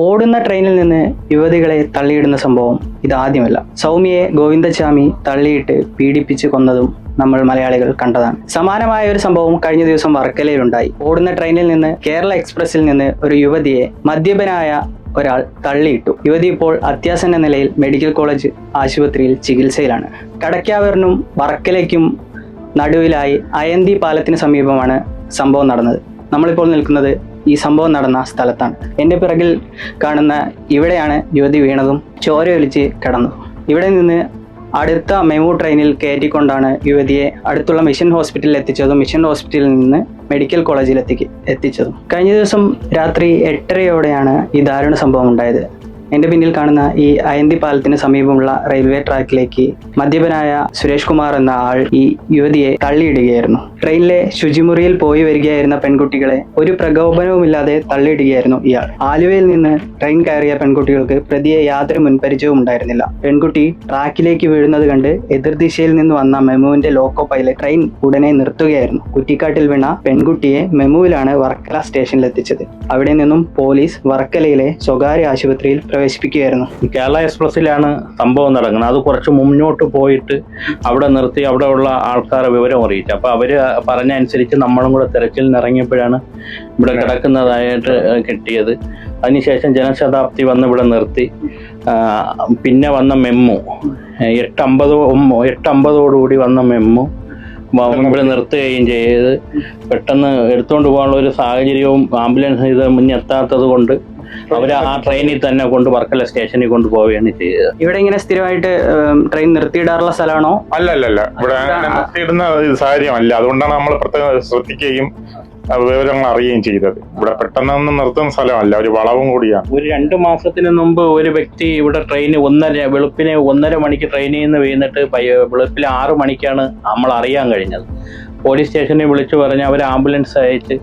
ഓടുന്ന ട്രെയിനിൽ നിന്ന് യുവതികളെ തള്ളിയിടുന്ന സംഭവം ഇതാദ്യമല്ല. സൗമ്യയെ ഗോവിന്ദച്ചാമി തള്ളിയിട്ട് പീഡിപ്പിച്ച് കൊന്നതും നമ്മൾ മലയാളികൾ കണ്ടതാണ്. സമാനമായ ഒരു സംഭവം കഴിഞ്ഞ ദിവസം വർക്കലയിലുണ്ടായി. ഓടുന്ന ട്രെയിനിൽ നിന്ന് കേരള എക്സ്പ്രസിൽ നിന്ന് ഒരു യുവതിയെ മദ്യപനായ ഒരാൾ തള്ളിയിട്ടു. യുവതി ഇപ്പോൾ അത്യാസന്ന നിലയിൽ മെഡിക്കൽ കോളേജ് ആശുപത്രിയിൽ ചികിത്സയിലാണ്. കടക്കാവറിനും വർക്കലയ്ക്കും നടുവിലായി അയന്തി പാലത്തിന് സമീപമാണ് സംഭവം നടന്നത്. നമ്മളിപ്പോൾ നിൽക്കുന്നത് ഈ സംഭവം നടന്ന സ്ഥലത്താണ്. എന്റെ പിറകിൽ കാണുന്ന ഇവിടെയാണ് യുവതി വീണതും ചോരയൊലിച്ച് കിടന്നു. ഇവിടെ നിന്ന് അടുത്ത മെമു ട്രെയിനിൽ കയറ്റിക്കൊണ്ടാണ് യുവതിയെ അടുത്തുള്ള മിഷൻ ഹോസ്പിറ്റലിൽ എത്തിച്ചതും മിഷൻ ഹോസ്പിറ്റലിൽ നിന്ന് മെഡിക്കൽ കോളേജിൽ എത്തിക്ക് എത്തിച്ചതും. കഴിഞ്ഞ ദിവസം രാത്രി എട്ടരയോടെയാണ് ഈ ദാരുണ സംഭവം ഉണ്ടായത്. എന്റെ പിന്നിൽ കാണുന്ന ഈ അയന്തി പാലത്തിന് സമീപമുള്ള റെയിൽവേ ട്രാക്കിലേക്ക് മദ്യപനായ സുരേഷ് കുമാർ എന്ന ആൾ ഈ യുവതിയെ തള്ളിയിടുകയായിരുന്നു. ട്രെയിനിലെ ശുചിമുറിയിൽ പോയി വരികയായിരുന്ന പെൺകുട്ടികളെ ഒരു പ്രകോപനവുമില്ലാതെ തള്ളിയിടുകയായിരുന്നു ഇയാൾ. ആലുവയിൽ നിന്ന് ട്രെയിൻ കയറിയ പെൺകുട്ടികൾക്ക് പ്രതിയെ യാതൊരു മുൻപരിചയവും ഉണ്ടായിരുന്നില്ല. പെൺകുട്ടി ട്രാക്കിലേക്ക് വീഴുന്നത് കണ്ട് എതിർദിശയിൽ നിന്ന് വന്ന മെമുവിന്റെ ലോക്കോ പൈലറ്റ് ട്രെയിൻ ഉടനെ നിർത്തുകയായിരുന്നു. കുറ്റിക്കാട്ടിൽ വീണ പെൺകുട്ടിയെ മെമുവിലാണ് വർക്കല സ്റ്റേഷനിൽ എത്തിച്ചത്. അവിടെ നിന്നും പോലീസ് വർക്കലയിലെ സ്വകാര്യ ആശുപത്രിയിൽ പ്രവേശിപ്പിക്കുകയായിരുന്നു. കേരള എക്സ്പ്രസ്സിലാണ് സംഭവം നടക്കുന്നത്. അത് കുറച്ച് മുന്നോട്ട് പോയിട്ട് അവിടെ നിർത്തി അവിടെയുള്ള ആൾക്കാരെ വിവരം അറിയിച്ചു. അപ്പോൾ അവർ പറഞ്ഞ അനുസരിച്ച് നമ്മളും കൂടെ തിരച്ചിലിന് ഇറങ്ങിയപ്പോഴാണ് ഇവിടെ കിടക്കുന്നതായിട്ട് കിട്ടിയത്. അതിനുശേഷം ജനശതാബ്ദി വന്ന് ഇവിടെ നിർത്തി. പിന്നെ വന്ന മെമ്മു. എട്ടമ്പത് എട്ടമ്പതോടുകൂടി വന്ന മെമ്മു. ഇവിടെ നിർത്തുകയും ചെയ്ത്. പെട്ടെന്ന് എടുത്തുകൊണ്ട് പോകാനുള്ള ഒരു സാഹചര്യവും ആംബുലൻസ് ഇത് മുന്നെത്താത്തത് കൊണ്ട് അവർ ആ ട്രെയിനിൽ തന്നെ കൊണ്ട് വർക്കല സ്റ്റേഷനിൽ കൊണ്ട് പോവുകയാണ് ചെയ്തത്. ഇവിടെ ഇങ്ങനെ സ്ഥിരമായിട്ട് ട്രെയിൻ നിർത്തിയിടാറുള്ള സ്ഥലമാണോ? അല്ല അല്ല അല്ല ഇവിടെ നിർത്തിയിടുന്ന സാഹചര്യമല്ല. അതുകൊണ്ടാണ് നമ്മൾ പ്രത്യേകം ശ്രദ്ധിക്കുകയും വിവരങ്ങൾ അറിയുകയും ചെയ്തത്. ഇവിടെ പെട്ടെന്നൊന്നും നിർത്തുന്ന സ്ഥലമല്ല. ഒരു വളവും കൂടിയാണ്. ഒരു രണ്ട് മാസത്തിന് മുമ്പ് ഒരു വ്യക്തി ഇവിടെ ട്രെയിന് ഒന്നര വെളുപ്പിന് ഒന്നര മണിക്ക് ട്രെയിനിൽ നിന്ന് വീണിട്ട് വെളുപ്പിൽ ആറ് മണിക്കാണ് നമ്മൾ അറിയാൻ കഴിഞ്ഞത്. പോലീസ് സ്റ്റേഷനിൽ വിളിച്ചു പറഞ്ഞ് അവർ ആംബുലൻസ് അയച്ച്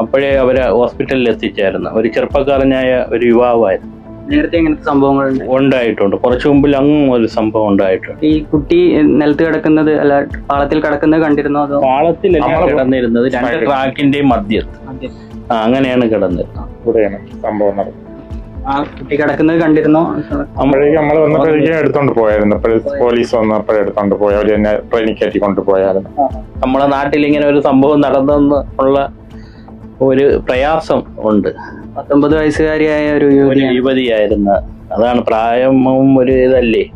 അപ്പോഴേ അവരെ ഹോസ്പിറ്റലിൽ എത്തിച്ചായിരുന്നു ഒരു ചെറുപ്പക്കാരനായ ഒരു യുവാവായിരുന്നു. നേരത്തെ ഇങ്ങനത്തെ സംഭവങ്ങൾ ഉണ്ടായിട്ടുണ്ട്. കുറച്ചു മുമ്പിൽ അങ്ങും ഒരു സംഭവം ഉണ്ടായിട്ടുണ്ട്. ഈ കുട്ടി നിലത്ത് കിടക്കുന്നത് അല്ല പാളത്തിൽ കിടക്കുന്നത് കണ്ടിരുന്നോ അതോ? പാളത്തിലല്ല കിടന്നിരുന്നത്. രണ്ട് ട്രാക്കിന്റെയും മധ്യത്ത്. ആ, അങ്ങനെയാണ് കിടന്നിരുന്നത് ഇവിടെയാണ് സംഭവം നടന്നത് ആ കുട്ടി കിടക്കുന്നത് കണ്ടിരുന്നോ? അപ്പോഴേക്കും നമ്മൾ വന്നപ്പോഴേക്കും എടുത്തോണ്ട് പോയായിരുന്നു. പോലീസ് വന്നപ്പോഴും എടുത്തോണ്ട് പോയി. അവർ എന്നെ ട്രെയിനിൽ കയറ്റി കൊണ്ടുപോയായിരുന്നു. നമ്മുടെ നാട്ടിൽ ഇങ്ങനെ ഒരു സംഭവം നടന്നെന്ന് ഉള്ള ഒരു പ്രയാസം ഉണ്ട്. പത്തൊമ്പത് വയസ്സുകാരിയായ ഒരു യുവതിയായിരുന്നു. അതാണ് പ്രായവും ഒരു ഇതല്ലേ?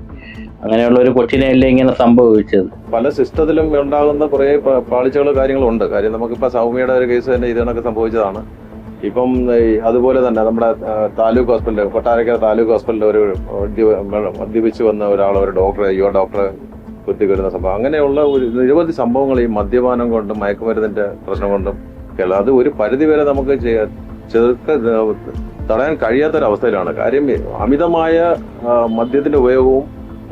അങ്ങനെയുള്ള ഒരു കൊച്ചിനെയല്ലേ ഇങ്ങനെ സംഭവിച്ചത്? പല സിസ്റ്റത്തിലും ഉണ്ടാകുന്ന കുറേ പാളിച്ചകളും പാളിച്ചകൾ കാര്യങ്ങളുണ്ട്. കാര്യം നമുക്കിപ്പോൾ സൗമ്യയുടെ ഒരു കേസ് തന്നെ ഇത് കണക്ക് സംഭവിച്ചതാണ്. ഇപ്പം അതുപോലെ തന്നെ നമ്മുടെ താലൂക്ക് ഹോസ്പിറ്റൽ കൊട്ടാരക്കര താലൂക്ക് ഹോസ്പിറ്റലിൽ ഒരു മദ്യ- മദ്യപിച്ച് വന്ന ഒരാൾ ഒരു ഡോക്ടറെ യുവ ഡോക്ടറെ കുത്തിക്കൊരുന്ന സംഭവം. അങ്ങനെയുള്ള ഒരു നിരവധി സംഭവങ്ങൾ ഈ മദ്യപാനം കൊണ്ടും മയക്കുമരുന്നിന്റെ പ്രശ്നം കൊണ്ടും കേരളം അത് ഒരു പരിധിവരെ നമുക്ക് ചെറുക്ക തടയാൻ കഴിയാത്തൊരവസ്ഥയിലാണ്. കാര്യം അമിതമായ മദ്യത്തിന്റെ ഉപയോഗവും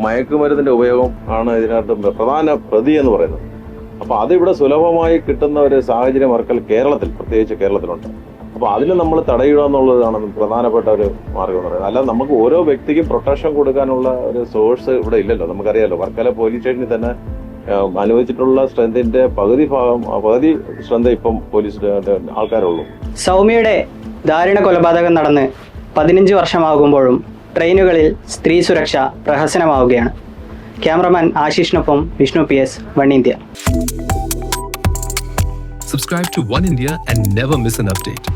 മയക്കുമരുന്നിന്റെ ഉപയോഗവും ആണ് ഇതിനകത്ത് പ്രധാന പ്രതി എന്ന് പറയുന്നത്. അപ്പൊ അതിവിടെ സുലഭമായി കിട്ടുന്ന ഒരു സാഹചര്യം വർക്കൽ കേരളത്തിൽ പ്രത്യേകിച്ച് കേരളത്തിലുണ്ട്. അപ്പൊ അതിന് നമ്മൾ തടയുക എന്നുള്ളതാണ് പ്രധാനപ്പെട്ട ഒരു മാർഗം എന്ന് പറയുന്നത്. അല്ല നമുക്ക് ഓരോ വ്യക്തിക്കും പ്രൊട്ടക്ഷൻ കൊടുക്കാനുള്ള ഒരു സോഴ്സ് ഇവിടെ ഇല്ലല്ലോ. നമുക്കറിയാലോ വർക്കല പോലീസ് സ്റ്റേഷനിൽ തന്നെ അനുവദിച്ചിട്ടുള്ള സ്ട്രെങ്തിന്റെ പകുതി ഭാഗം പകുതി സ്ട്രെങ്ത് ഇപ്പം പോലീസ് ആൾക്കാരുള്ളൂ. സൗമ്യയുടെ ദാരുണ കൊലപാതകം നടന്ന് പതിനഞ്ച് വർഷമാകുമ്പോഴും ട്രെയിനുകളിൽ സ്ത്രീ സുരക്ഷ പ്രഹസനമാവുകയാണ്. Cameraman ആശിഷിനൊപ്പം Vishnu P S One India. Subscribe to One India and never miss an update.